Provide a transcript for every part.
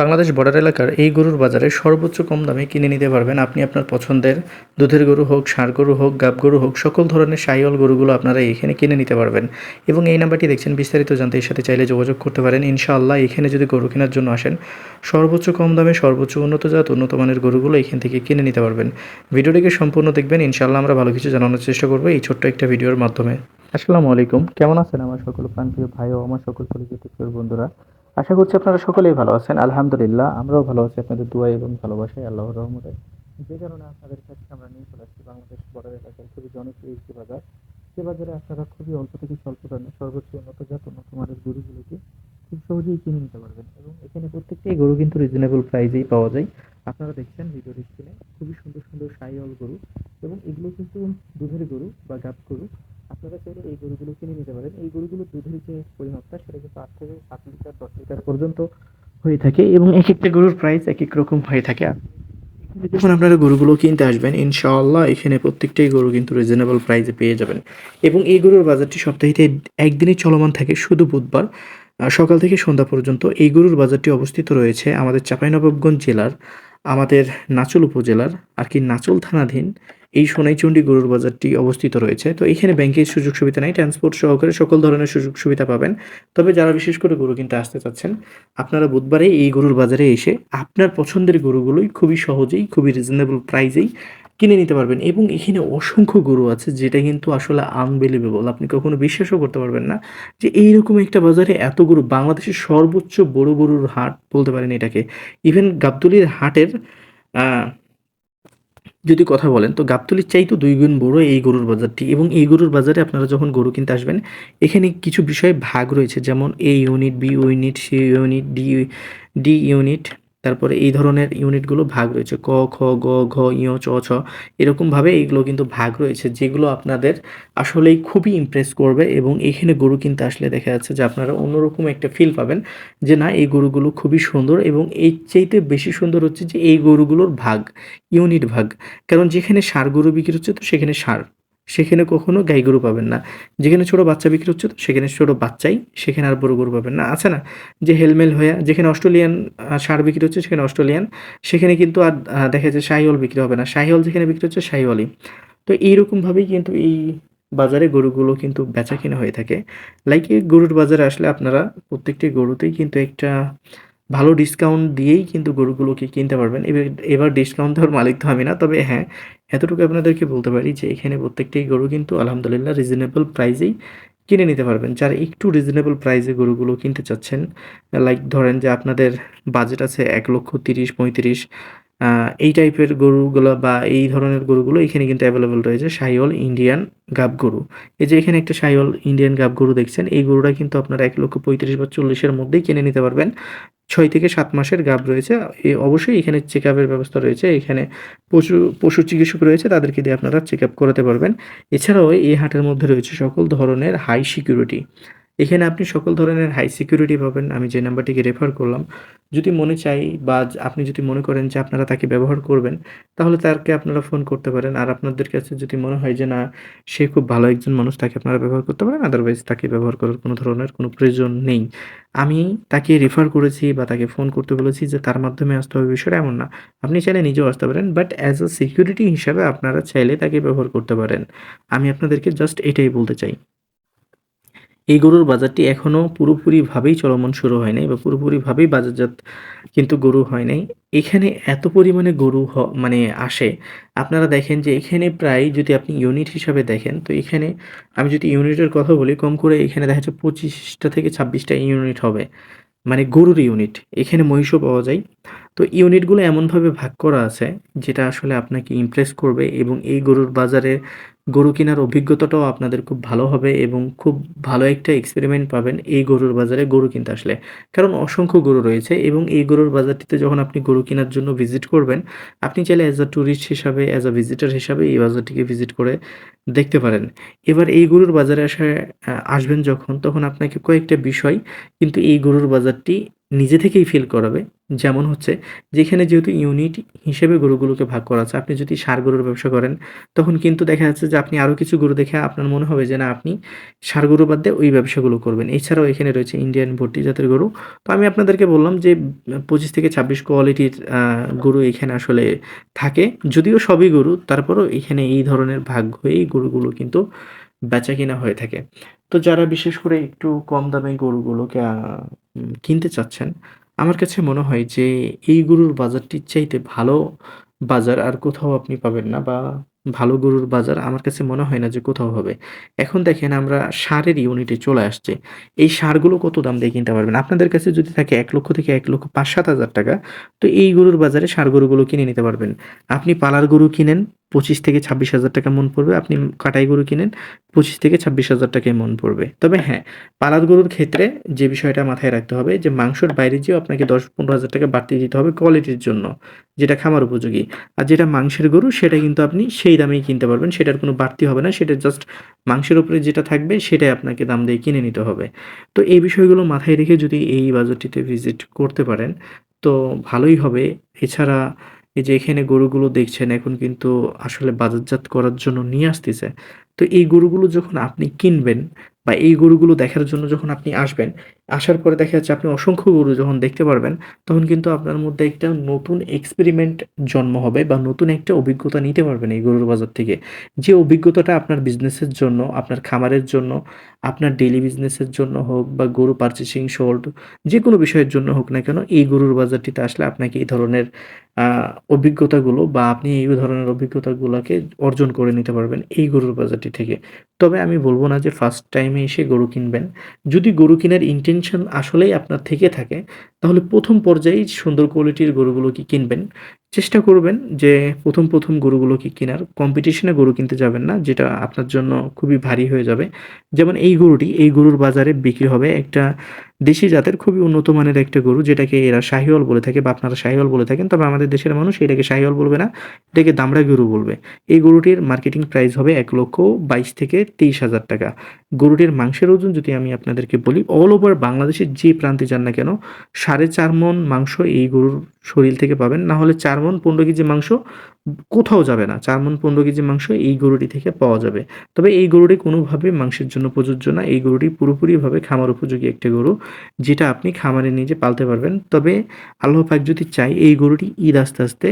Bangladesh border এলাকার এই গরুর বাজারে সর্বোচ্চ কম দামে কিনে নিতে পারবেন আপনি আপনার পছন্দের দুধের গরু হোক, ষাঁড় গরু হোক, গাব গরু হোক, সকল ধরনের সাইওয়াল গরুগুলো আপনারা এখানে কিনে নিতে পারবেন। এবং এই নাম্বারটি দেখছেন বিস্তারিত জানতে, এর সাথে চাইলে যোগাযোগ করতে পারেন। ইনশাআল্লাহ, এখানে যদি গরু কেনার জন্য আসেন, সর্বোচ্চ কম দামে সর্বোচ্চ উন্নত জাত উন্নত মানের গরুগুলো এখান থেকে কিনে নিতে পারবেন। ভিডিওটিকে সম্পূর্ণ দেখবেন। ইনশাআল্লাহ, আমরা ভালো কিছু জানানোর চেষ্টা করব এই ছোট্ট একটা ভিডিওর মাধ্যমে। আসসালামু আলাইকুম। কেমন আছেন আমার সকল প্রাণপ্রিয় ভাই ও আমার সকল পরিচিত বন্ধুরা? আশা করছি আপনারা সকলেই ভালো আছেন। আলহামদুলিল্লাহ, আমরাও ভালো আছি। আপনাদের দোয়া এবং ভালোবাসায় আল্লাহর রহমতে। যে কারণে আপনাদের কাছে আমরা নিয়ে চলে আসছি বাংলাদেশ বর্ডার এলাকার খুবই জনপ্রিয় একটি বাজার। সে বাজারে আপনারা খুবই অল্প থেকে স্বল্প দামে সর্বোচ্চ উন্নত জাত উন্নত মানের গরুগুলোকে খুব সহজেই কিনে নিতে পারবেন এবং এখানে প্রত্যেকটাই গরু কিন্তু রিজনেবল প্রাইসেই পাওয়া যায়। আপনারা দেখছেন ভিডিওর স্ক্রিনে খুবই সুন্দর সুন্দর সাইওয়াল গরু এবং এগুলো কিন্তু দুধের গরু বা গাব গরু। আপনারা চাইলে এই গরুগুলো কিনে নিতে পারেন। এই গরুগুলোর দুধের যে পরিমাপটা, সেটা কিন্তু আট থেকে সাত লিটার, দশ লিটার পর্যন্ত হয়ে থাকে এবং এক একটা গরুর প্রাইস এক এক রকম হয়ে থাকে। যখন আপনারা গরুগুলো কিনতে আসবেন, ইনশাআল্লাহ এখানে প্রত্যেকটাই গরু কিন্তু রিজনেবল প্রাইসে পেয়ে যাবেন। এবং এই গরুর বাজারটি সপ্তাহে একদিনই চলমান থাকে, শুধু বুধবার। সকাল থেকে সন্ধ্যা পর্যন্ত এই গরুর বাজারটি অবস্থিত রয়েছে আমাদের চাঁপাইনবাবগঞ্জ জেলার, আমাদের নাচল উপজেলার, আর কি নাচল থানাধীন এই সোনাইচন্ডী গরুর বাজারটি অবস্থিত রয়েছে। তো এখানে ব্যাংকের সুযোগ সুবিধা নেই ট্রান্সপোর্ট সহকারে সকল ধরনের সুযোগ সুবিধা পাবেন। তবে যারা বিশেষ করে গরু কিনতে আসতে চাচ্ছেন, আপনারা বুধবারে এই গরুর বাজারে এসে আপনার পছন্দের গরুগুলোই খুবই সহজেই, খুবই রিজনেবল প্রাইসেই কিনে নিতে পারবেন। এবং এখানে অসংখ্য গরু আছে যেটা কিন্তু আসলে আনবিলিভেবল আপনি কখনো বিশ্বাসও করতে পারবেন না যে এই এইরকম একটা বাজারে এত গরু, বাংলাদেশের সর্বোচ্চ বড় গরুর হাট বলতে পারেন এটাকে। ইভেন গাবতলির হাটের যদি কথা বলেন, তো গাবতলির চাইতো দুই গুণ বড় এই গরুর বাজারটি এবং এই গরুর বাজারে আপনারা যখন গরু কিনতে আসবেন, এখানে কিছু বিষয়ে ভাগ রয়েছে। যেমন A unit B unit C unit D D unit তারপরে এই ধরনের ইউনিটগুলো ভাগ রয়েছে। ক, খ, গ, ঘ ইয় চ, ছ এরকমভাবে এইগুলো কিন্তু ভাগ রয়েছে, যেগুলো আপনাদের আসলেই খুবই ইমপ্রেস করবে এবং এখানে গরু কিনতে আসলে দেখা যাচ্ছে যে আপনারা অন্যরকম একটা ফিল পাবেন যে না, এই গরুগুলো খুবই সুন্দর এবং এর চাইতে বেশি সুন্দর হচ্ছে যে এই গরুগুলোর ভাগ, ইউনিট ভাগ। কারণ যেখানে সার গরু বিক্রি হচ্ছে তো সেখানে সার সেখানে কখনো গাই গরু পাবেন না। যেখানে ছোট বাচ্চা বিক্রি হচ্ছে তো সেখানে ছোট বাচ্চাই, সেখানে আর বড় গরু পাবেন না। আছে না? যে হেলমেল হয়ে, যেখানে অস্ট্রেলিয়ান সার বিক্রি হচ্ছে, সেখানে অস্ট্রেলিয়ান, সেখানে কিন্তু আর দেখা যাচ্ছে শাহিওয়াল বিক্রি হবে না। শাহিওয়াল যেখানে বিক্রি হচ্ছে শাহিওয়ালই তো এইরকমভাবেই কিন্তু এই বাজারে গরুগুলো কিন্তু বেচা কিনা হয়ে থাকে। লাইক এই গরুর বাজারে আসলে আপনারা প্রত্যেকটি গরুতেই কিন্তু একটা ভালো ডিসকাউন্ট দিয়েই কিন্তু গরুগুলোকে কিনতে পারবেন। এবার এবার ডিসকাউন্ট দেওয়ার মালিক তো আমি না, তবে হ্যাঁ এতটুকু আপনাদেরকে বলতে পারি যে এখানে প্রত্যেকটাই গরু কিন্তু আলহামদুলিল্লাহ রিজনেবল প্রাইজেই কিনে নিতে পারবেন। যারা একটু রিজনেবল প্রাইসে গরুগুলো কিনতে চাচ্ছেন লাইক ধরেন যে আপনাদের বাজেট আছে এক লক্ষ তিরিশ, পঁয়ত্রিশ এই টাইপের গরুগুলো বা এই ধরনের গরুগুলো এখানে কিন্তু অ্যাভেলেবেল রয়েছে শাহিওয়াল ইন্ডিয়ান গাব গরু। এই যে এখানে একটা শাহিওয়াল ইন্ডিয়ান গাব গরু দেখছেন, এই গরুটা কিন্তু আপনারা এক লক্ষ পঁয়ত্রিশ বা চল্লিশের মধ্যেই কিনে নিতে পারবেন। ছয় থেকে সাত মাসের গাব রয়েছে। অবশ্যই এখানে চেক আপের ব্যবস্থা রয়েছে। এখানে পশু পশু চিকিৎসক রয়েছে, তাদেরকে দিয়ে আপনারা চেক আপ করাতে পারবেন। এছাড়াও এই হাটের মধ্যে রয়েছে সকল ধরনের হাই সিকিউরিটি এখানে আপনি সকল ধরনের হাই সিকিউরিটি পাবেন, আমি যে নাম্বারটিকে রেফার করলাম। যদি মনে চাই বা আপনি যদি মনে করেন যে আপনারা তাকে ব্যবহার করবেন, তাহলে তাকে আপনারা ফোন করতে পারেন। আর আপনাদের কাছে যদি মনে হয় যে না, সে খুব ভালো একজন মানুষ, তাকে আপনারা ব্যবহার করতে পারেন আদারওয়াইজ তাকে ব্যবহার করার কোনো ধরনের কোনো প্রয়োজন নেই। আমি তাকে রেফার করেছি বা তাকে ফোন করতে বলেছি যে তার মাধ্যমে আসতে হবে, বিষয়টা এমন না। আপনি চাইলে নিজেও আসতে পারেন বাট অ্যাজ আ সিকিউরিটি হিসাবে আপনারা চাইলে তাকে ব্যবহার করতে পারেন। আমি আপনাদেরকে জাস্ট এটাই বলতে চাই। এই গরুর বাজারটি এখনও পুরোপুরিভাবেই চলমান শুরু হয় নাই বা পুরোপুরিভাবেই বাজারজাত কিন্তু গরু হয় নাই। এখানে এত পরিমাণে গরু মানে আসে। আপনারা দেখেন যে এখানে প্রায় যদি আপনি ইউনিট হিসাবে দেখেন, তো এখানে আমি যদি ইউনিটের কথা বলি, কম করে এখানে দেখা যাচ্ছে পঁচিশটা থেকে ছাব্বিশটা ইউনিট হবে। মানে গরুর ইউনিট এখানে মহিষও পাওয়া যায়। তো ইউনিটগুলো এমনভাবে ভাগ করা আছে, যেটা আসলে আপনাকে ইমপ্রেস করবে এবং এই গরুর বাজারে গরু কেনার অভিজ্ঞতাটাও আপনাদের খুব ভালো হবে এবং খুব ভালো একটা এক্সপেরিমেন্ট পাবেন এই গরুর বাজারে গরু কিনতে আসলে। কারণ অসংখ্য গরু রয়েছে এবং এই গরুর বাজারটিতে যখন আপনি গরু কেনার জন্য ভিজিট করবেন, আপনি চাইলে অ্যাজ আ ট্যুরিস্ট হিসাবে অ্যাজ আ ভিজিটার হিসাবে এই বাজারটিকে ভিজিট করে দেখতে পারেন। এবার এই গরুর বাজারে আসা আসবেন যখন, তখন আপনাকে কয়েকটা বিষয় কিন্তু এই গরুর বাজারটি নিজে থেকেই ফিল করাবে। যেমন হচ্ছে যেখানে যেহেতু ইউনিট হিসেবে গরুগুলোকে ভাগ করা আছে, আপনি যদি ষাঁড় গরুর ব্যবসা করেন, তখন কিন্তু দেখা যাচ্ছে যে আপনি আরও কিছু গরু দেখে আপনার মনে হবে যে না, আপনি ষাঁড় গরু বাদ দিয়ে ওই ব্যবসাগুলো করবেন। এছাড়াও এখানে রয়েছে ইন্ডিয়ান ভর্তি জাতের গরু। তো আমি আপনাদেরকে বললাম যে পঁচিশ থেকে ছাব্বিশ কোয়ালিটির গরু এখানে আসলে থাকে। যদিও সবই গরু, তারপরও এখানে এই ধরনের ভাগ হয়ে এই গরুগুলো কিন্তু বেচা কিনা হয়ে থাকে। তো যারা বিশেষ করে একটু কম দামে গরুগুলোকে কিনতে চাচ্ছেন আমার কাছে মনে হয় যে এই গরুর বাজারটির চাইতে ভালো বাজার আর কোথাও আপনি পাবেন না বা ভালো গরুর বাজার আমার কাছে মনে হয় না যে কোথাও হবে। এখন দেখেন আমরা সারের ইউনিটে চলে আসছে। এই সারগুলো কত দাম দিয়ে কিনতে পারবেন? আপনাদের কাছে যদি থাকে এক লক্ষ থেকে এক লক্ষ পাঁচ সাত হাজার টাকা, তো এই গরুর বাজারে সার গরুগুলো কিনে নিতে পারবেন। আপনি পালার গরু কিনেন, পঁচিশ থেকে ছাব্বিশ হাজার টাকা মন পড়বে। আপনি কাটাই গরু কিনেন, পঁচিশ থেকে ছাব্বিশ হাজার টাকায় মন পড়বে। তবে হ্যাঁ পালার গরুর ক্ষেত্রে যে বিষয়টা মাথায় রাখতে হবে যে মাংসর বাইরে যেও আপনাকে দশ পনেরো হাজার টাকা বাড়তি দিতে হবে কোয়ালিটির জন্য, যেটা খামার উপযোগী। আর যেটা মাংসের গরু, সেটা কিন্তু আপনি সেই দামেই কিনতে পারবেন, সেটার কোনো বাড়তি হবে না। সেটা জাস্ট মাংসের উপরে যেটা থাকবে, সেটাই আপনাকে দাম দিয়ে কিনে নিতে হবে। তো এই বিষয়গুলো মাথায় রেখে যদি এই বাজারটিতে ভিজিট করতে পারেন, তো ভালোই হবে। এছাড়া এই যে এখানে গরুগুলো দেখছেন, এখন কিন্তু আসলে বাজারজাত করার জন্য নিয়ে আসতেছে। তো এই গরুগুলো যখন আপনি কিনবেন বা এই গরুগুলো দেখার জন্য যখন আপনি আসবেন আসার পরে দেখা যাচ্ছে আপনি অসংখ্য গরু যখন দেখতে পারবেন, তখন কিন্তু আপনার মধ্যে একটা নতুন এক্সপেরিমেন্ট জন্ম হবে বা নতুন একটা অভিজ্ঞতা নিতে পারবেন এই গরুর বাজার থেকে। যে অভিজ্ঞতাটা আপনার বিজনেসের জন্য, আপনার খামারের জন্য, আপনার ডেইলি বিজনেসের জন্য হোক বা গরু পারচেসিং সোল্ড যে কোনো বিষয়ের জন্য হোক না কেন, এই গরুর বাজারটিতে আসলে আপনাকে এই ধরনের অভিজ্ঞতাগুলো বা আপনি এই ধরনের অভিজ্ঞতাগুলোকে অর্জন করে নিতে পারবেন এই গরুর বাজারটি থেকে। তবে আমি বলব না যে ফার্স্ট টাইমে এসে গরু কিনবেন। যদি গরু কেনার ইন্টেনশন আসলেই আপনার থেকে থাকে। তাহলে প্রথম পর্যায়েই সুন্দর কোয়ালিটির গরুগুলোকে কিনবেন? চেষ্টা করবেন যে প্রথম প্রথম গরুগুলোকে কেনার। কম্পিটিশনে গরু কিনতে যাবেন না, যেটা আপনার জন্য খুবই ভারী হয়ে যাবে। যেমন এই গরুটি, এই গরুর বাজারে বিক্রি হবে একটা দেশি জাতের খুবই উন্নত মানের একটা গরু, যেটাকে এরা শাহিওয়াল বলে থাকে বা আপনারা শাহিওয়াল বলে থাকেন, তবে আমাদের দেশের মানুষ এটাকে শাহিওয়াল বলবে না, এটাকে দামড়া গরু বলবে। এই গরুটির মার্কেটিং প্রাইস হবে এক লক্ষ বাইশ থেকে তেইশ হাজার টাকা। গরুটির মাংসের ওজন যদি আমি আপনাদেরকে বলি অল ওভার বাংলাদেশের যে প্রান্তে যান না কেন সাড়ে চার মন মাংস এই গরুর শরীর থেকে পাবেন। না হলে চার মন পনেরো কেজি মাংস কোথাও যাবে না। চার মন পনেরো কেজি মাংস এই গরুটি থেকে পাওয়া যাবে। তবে এই গরুটি কোনোভাবে মাংসের জন্য প্রযোজ্য না। এই গরুটি পুরোপুরিভাবে খামার উপযোগী একটি গরু, যেটা আপনি খামারে নিজে পালতে পারবেন। তবে আল্লাহ পাক যদি চাই এই গরুটি ঈদ আস্তে আস্তে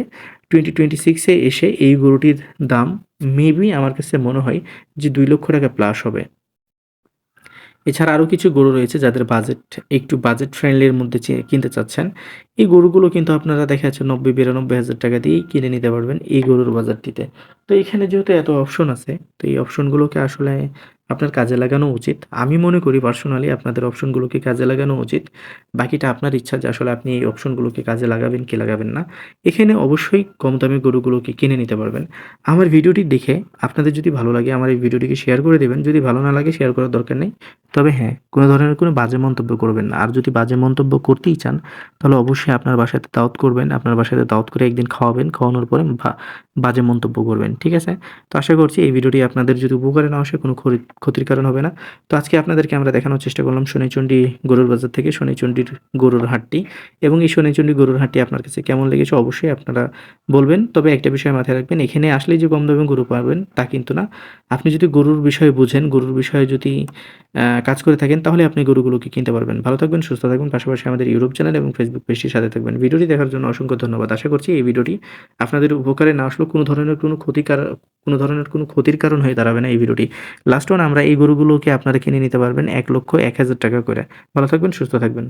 টোয়েন্টি টোয়েন্টি সিক্সে এসে এই গরুটির দাম মেবি আমার কাছে মনে হয় যে দুই লক্ষ টাকা প্লাস হবে। এছাড়া আরও কিছু গরু রয়েছে যাদের বাজেট একটু বাজেট ফ্রেন্ডলির মধ্যে কিনতে চাচ্ছেন। এই গরুগুলো কিন্তু আপনারা দেখা যাচ্ছে নব্বই, বিরানব্বই হাজার টাকা দিয়েই কিনে নিতে পারবেন এই গরুর বাজারটিতে। তো এখানে যেহেতু এত অপশন আছে, তো এই অপশনগুলোকে আসলে আপনার কাজে লাগানো উচিত। আমি মনে করি পার্সোনালি আপনাদের অপশনগুলোকে কাজে লাগানো উচিত। বাকিটা আপনার ইচ্ছা যে আসলে আপনি এই অপশনগুলোকে কাজে লাগাবেন কি লাগাবেন না। এখানে অবশ্যই কম দামি গরুগুলোকে কিনে নিতে পারবেন। আমার ভিডিওটি দেখে আপনাদের যদি ভালো লাগে আমার এই ভিডিওটিকে শেয়ার করে দেবেন। যদি ভালো না লাগে শেয়ার করার দরকার নেই। তবে হ্যাঁ কোনো ধরনের কোনো বাজে মন্তব্য করবেন না। আর যদি বাজে মন্তব্য করতেই চান, তাহলে অবশ্যই আপনার বাসাতে দাওয়াত করবেন। আপনার বাসাতে দাওয়াত করে একদিন খাওয়াবেন, খাওয়ানোর পরে বাজে মন্তব্য করবেন, ঠিক আছে? তো আশা করছি এই ভিডিওটি আপনাদের যদি উপকারে না আসে, কোনো ক্ষতি- ক্ষতির কারণ হবে না। তো আজকে আপনাদেরকে আমরা দেখানোর চেষ্টা করলাম শনিচণ্ডী গরুর বাজার থেকে শনিচণ্ডীর গরুর হাটটি। এবং এই শনিচণ্ডী গরুর হাটটি আপনার কাছে কেমন লেগেছে অবশ্যই আপনারা বলবেন। তবে একটা বিষয় মাথায় রাখবেন, এখানে আসলেই যে কম দামে গরু পাবেন তা কিন্তু না। আপনি যদি গরুর বিষয়ে বুঝেন, গরুর বিষয়ে যদি কাজ করে থাকেন, তাহলে আপনি গরুগুলোকে কিনতে পারবেন। ভালো থাকবেন, সুস্থ থাকবেন, পাশাপাশি আমাদের ইউরোপ চ্যানেল এবং ফেসবুক পেজটির সাথে থাকবেন। ভিডিওটি দেখার জন্য অসংখ্য ধন্যবাদ। আশা করছি এই ভিডিওটি আপনাদের উপকারে না আসলেও কোনো ধরনের কোনো ক্ষতিকার কোনো ধরনের কোনো ক্ষতির কারণ হয়ে দাঁড়াবে না এই ভিডিওটি। লাস্ট ওয়ান আমরা এই গরুগুলোকে আপনারা কিনে নিতে পারবেন এক লক্ষ এক হাজার টাকা করে। ভালো থাকবেন, সুস্থ থাকবেন।